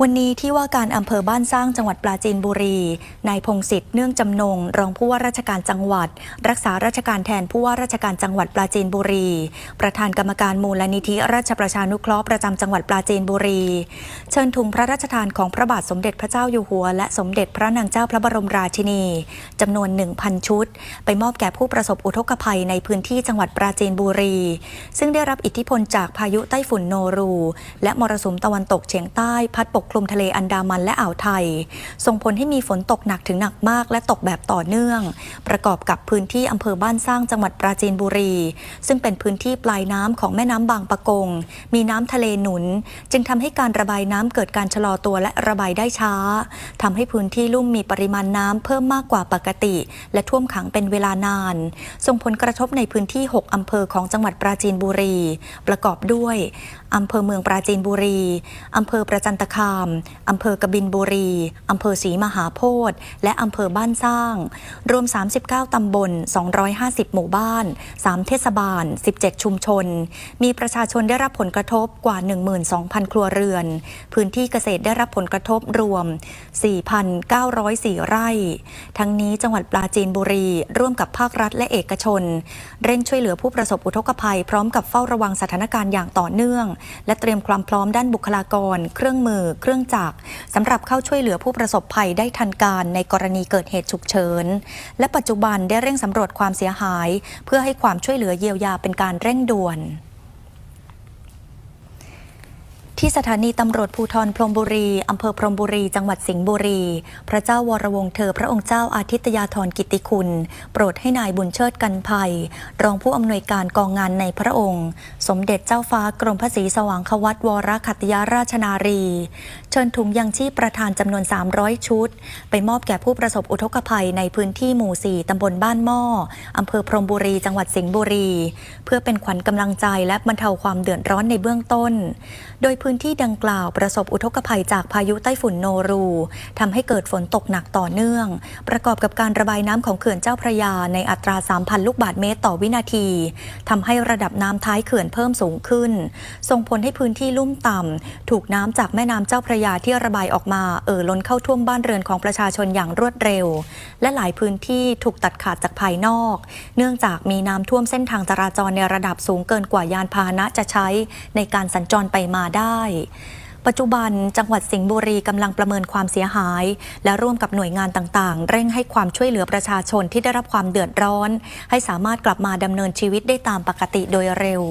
วันนี้ที่ว่าการอำเภอบ้านสร้างจังหวัดปราจีนบุรี นายพงศิษฐ์เนื่องจำนง รองผู้ว่าราชการจังหวัด รักษาราชการแทนผู้ว่าราชการจังหวัดปราจีนบุรี ประธานกรรมการมูลนิธิราชประชานุเคราะห์ประจำจังหวัดปราจีนบุรี เชิญถุงพระราชทานของพระบาทสมเด็จพระเจ้าอยู่หัว และสมเด็จพระนางเจ้าพระบรมราชินีจำนวน 1,000 ชุด ไปมอบแก่ผู้ประสบอุทกภัยในพื้นที่จังหวัดปราจีนบุรี ซึ่งได้รับอิทธิพลจากพายุไต้ฝุ่นโนรู และมรสุมตะวันตกเฉียงใต้พัดปกคลุมทะเลอันดามันและอ่าวไทย ส่งผลให้มีฝนตกหนักถึงหนักมาก และตกแบบต่อเนื่อง ประกอบกับพื้นที่อำเภอบ้านสร้างจังหวัดปราจีนบุรี ซึ่งเป็นพื้นที่ปลายน้ำของแม่น้ำบางปะกง มีน้ำทะเลหนุน จึงทำให้การระบายน้ำเกิดการชะลอตัวและระบายได้ช้าทำให้พื้นที่ลุ่มมีปริมาณน้ำเพิ่มมากกว่าปกติ และท่วมขังเป็นเวลานาน ส่งผลกระทบในพื้นที่ 6 อำเภอของจังหวัดปราจีนบุรี ประกอบด้วยอำเภอเมืองปราจีนบุรีอำเภอประจันตคามอำเภอกบินบุรีอำเภอศรีมหาโพธิ์และอำเภอบ้านสร้าง รวม 39 ตำบล 250 หมู่บ้าน 3 เทศบาล 17 ชุมชน มีประชาชนได้รับผลกระทบกว่า 12,000 ครัวเรือน พื้นที่เกษตรได้รับผลกระทบรวม 4,904 ไร่ ทั้งนี้จังหวัดปราจีนบุรี ร่วมกับภาครัฐและเอกชน เร่งช่วยเหลือผู้ประสบอุทกภัย พร้อมกับเฝ้าระวังสถานการณ์อย่างต่อเนื่อง และเตรียมความพร้อมด้านบุคลากร เครื่องมือเครื่องจักรสำหรับเข้าช่วยเหลือผู้ประสบภัยได้ทันการในกรณีเกิดเหตุฉุกเฉิน และปัจจุบันได้เร่งสำรวจความเสียหาย เพื่อให้ความช่วยเหลือเยียวยาเป็นการเร่งด่วน ที่สถานีตำรวจภูธรพรมบุรี อำเภอพรมบุรี จังหวัดสิงห์บุรี พระเจ้าวรวงเธอพระองค์เจ้าอาทิตยาธรกิติคุณ โปรดให้นายบุญเชิดกันภัย รองผู้อำนวยการกองงานในพระองค์ สมเด็จเจ้าฟ้ากรมพระศรีสว่างควัตวรขัตยาราชนารี เชิญถุงยังชีพประทานจำนวน 300 ชุด ไปมอบแก่ผู้ประสบอุทกภัยในพื้นที่หมู่ 4 ตำบลบ้านหม้ออำเภอพรมบุรี จังหวัดสิงห์บุรี เพื่อเป็นขวัญกำลังใจและบรรเทาความเดือดร้อนในเบื้องต้น โดยพื้นื้นที่ดังกล่าวประสบอุทกภัยจากพายุไต้ฝุ่นโนรูทำให้เกิดฝนตกหนักต่อเนื่อง ประกอบกับการระบายน้ำของเขื่อนเจ้าพระยาในอัตรา 3,000 ลูกบาศก์เมตรต่อวินาทีทำให้ระดับน้ำท้ายเขื่อนเพิ่มสูงขึ้น ส่งผลให้พื้นที่ลุ่มต่ำถูกน้ำจากแม่น้ำเจ้าพระยาที่ระบายออกมาเอ่อล้นเข้าท่วมบ้านเรือนของประชาชนอย่างรวดเร็ว และหลายพื้นที่ถูกตัดขาดจากภายนอก เนื่องจากมีน้ำท่วมเส้นทางจราจรในระดับสูงเกินกว่ายานพาหนะจะใช้ในการสัญจรไปมาได้ปัจจุบันจังหวัดสิงห์บุรีกำลังประเมินความเสียหาย และร่วมกับหน่วยงานต่างๆ เร่งให้ความช่วยเหลือประชาชนที่ได้รับความเดือดร้อน ให้สามารถกลับมาดำเนินชีวิตได้ตามปกติโดยเร็ว